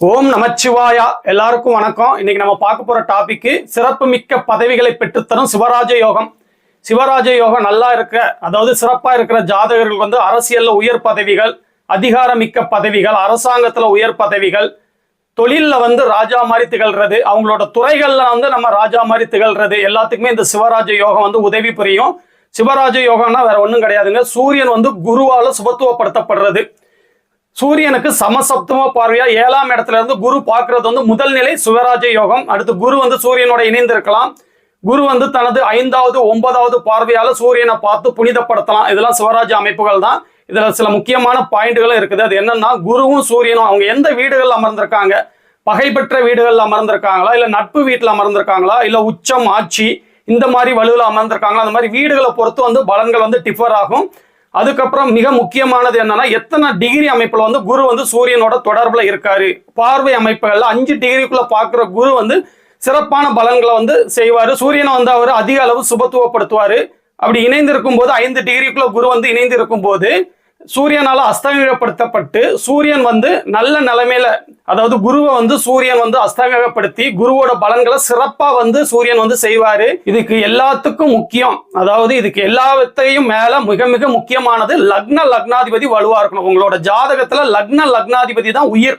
ஓம் நமச்சிவாயா. எல்லாருக்கும் வணக்கம். இன்னைக்கு நம்ம பார்க்க போற டாபிக் சிறப்பு மிக்க பதவிகளை பெற்றுத்தரும் சிவராஜ யோகம். சிவராஜ யோகம் நல்லா இருக்க அதாவது சிறப்பா இருக்கிற ஜாதகர்கள் வந்து அரசியல்ல உயர் பதவிகள் அதிகாரமிக்க பதவிகள் அரசாங்கத்துல உயர் பதவிகள் தொழிலில் வந்து ராஜா மாதிரி திகழ்றது அவங்களோட துறைகள்ல வந்து நம்ம ராஜா மாதிரி திகழ்றது எல்லாத்துக்குமே இந்த சிவராஜ யோகம் வந்து உதவி புரியும். சிவராஜ யோகம்னா வேற ஒன்றும் கிடையாதுங்க. சூரியன் வந்து குருவால சுபத்துவப்படுத்தப்படுறது. சூரியனுக்கு சமசப்தம பார்வையா ஏழாம் இடத்துல இருந்து குரு பார்க்கறது வந்து முதல் நிலை சுவராஜ யோகம். அடுத்து குரு வந்து சூரியனோட இணைந்திருக்கலாம். குரு வந்து தனது ஐந்தாவது ஒன்பதாவது பார்வையால சூரியனை பார்த்து புனிதப்படுத்தலாம். இதெல்லாம் சிவராஜ அமைப்புகள் தான். இதுல சில முக்கியமான பாயிண்ட்களும் இருக்குது. அது என்னன்னா குருவும் சூரியனும் அவங்க எந்த வீடுகள் அமர்ந்திருக்காங்க? பகைப்பற்ற வீடுகளில் வீடுகள் அமர்ந்திருக்காங்களா? இல்ல நட்பு வீட்டுல அமர்ந்திருக்காங்களா? இல்ல உச்சம் ஆட்சி இந்த மாதிரி வலுவில் அமர்ந்திருக்காங்களா? அந்த மாதிரி வீடுகளை பொறுத்து வந்து பலன்கள் வந்து டிஃபர் ஆகும். அதுக்கப்புறம் மிக முக்கியமானது என்னன்னா எத்தனை டிகிரி அமைப்புல வந்து குரு வந்து சூரியனோட தொடர்புல இருக்காரு? பார்வை அமைப்புகள்ல அஞ்சு டிகிரிக்குள்ள பாக்குற குரு வந்து சிறப்பான பலன்களை வந்து செய்வாரு. சூரியனை வந்து அவர் அதிக அளவு சுபத்துவப்படுத்துவாரு. அப்படி இணைந்து இருக்கும்போது ஐந்து டிகிரிக்குள்ள குரு வந்து இணைந்து இருக்கும்போது சூரியனால் அஸ்தமிகப்படுத்தப்பட்டு சூரியன் வந்து நல்ல நிலைமையில அதாவது குருவை வந்து சூரியன் வந்து அஸ்தமிகப்படுத்தி குருவோட பலன்களை சிறப்பாக வந்து சூரியன் வந்து செய்வார். இதுக்கு எல்லாத்துக்கும் முக்கியம். அதாவது இதுக்கு எல்லாத்தையும் மேலே மிக மிக முக்கியமானது லக்ன லக்னாதிபதி வலுவாக இருக்கணும். உங்களோட ஜாதகத்தில் லக்ன லக்னாதிபதி தான் உயிர்.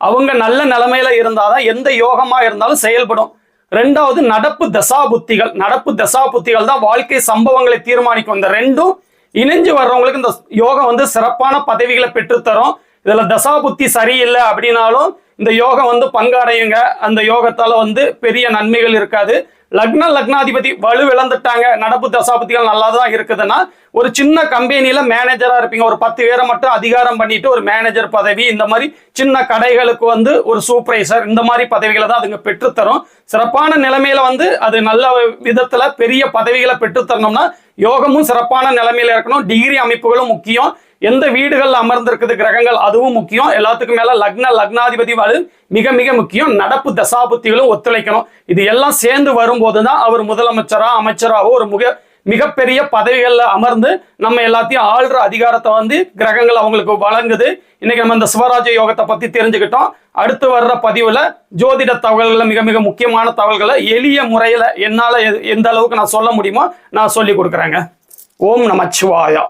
அவங்க நல்ல நிலைமையில இருந்தாதான் எந்த யோகமாக இருந்தாலும் செயல்படும். ரெண்டாவது நடப்பு தசா புத்திகள் நடப்பு தசா புத்திகள் தான் வாழ்க்கை சம்பவங்களை தீர்மானிக்கும். இந்த ரெண்டும் இணைஞ்சு வர்றவங்களுக்கு இந்த யோகம் வந்து சிறப்பான பதவிகளை பெற்றுத்தரும். இதில் தசாபுத்தி சரியில்லை அப்படின்னாலும் இந்த யோகம் வந்து பங்காடையுங்க. அந்த யோகத்தால் வந்து பெரிய நன்மைகள் இருக்காது. லக்ன லக்னாதிபதி வலு இழந்துட்டாங்க நடப்பு தசாபதிகள் நல்லா தான் இருக்குதுன்னா ஒரு சின்ன கம்பெனியில் மேனேஜராக இருப்பீங்க. ஒரு பத்து பேரை மட்டும் அதிகாரம் பண்ணிட்டு ஒரு மேனேஜர் பதவி இந்த மாதிரி சின்ன கடைகளுக்கு வந்து ஒரு சூப்பரைசர் இந்த மாதிரி பதவிகளை தான் அதுங்க பெற்றுத்தரும். சிறப்பான நிலைமையில வந்து அது நல்ல விதத்தில் பெரிய பதவிகளை பெற்றுத்தரணும்னா யோகமும் சிறப்பான நிலைமையில இருக்கணும். டிகிரி அமைப்புகளும் முக்கியம். எந்த வீடுகள் அமர்ந்திருக்குது கிரகங்கள் அதுவும் முக்கியம். எல்லாத்துக்கும் மேல லக்ன லக்னாதிபதி வலு மிக மிக முக்கியம். நடப்பு தசாபுத்திகளும் ஒத்துழைக்கணும். இது எல்லாம் சேர்ந்து வரும்போது தான் அவர் முதலமைச்சரா அமைச்சராவோ ஒரு முக மிகப்பெரிய பதவிகளில் அமர்ந்து நம்ம எல்லாத்தையும் ஆள்ற அதிகாரத்தை வந்து கிரகங்கள் அவங்களுக்கு வழங்குது. இன்னைக்கு நம்ம இந்த சிவராஜ யோகத்தை பற்றி தெரிஞ்சுக்கிட்டோம். அடுத்து வர்ற பதிவில் ஜோதிட தகவல்களை மிக மிக முக்கியமான தகவல்களை எளிய முறையில் என்னால் எந்த அளவுக்கு நான் சொல்ல முடியுமோ நான் சொல்லி கொடுக்குறேங்க. ஓம் நமச்சிவாயா.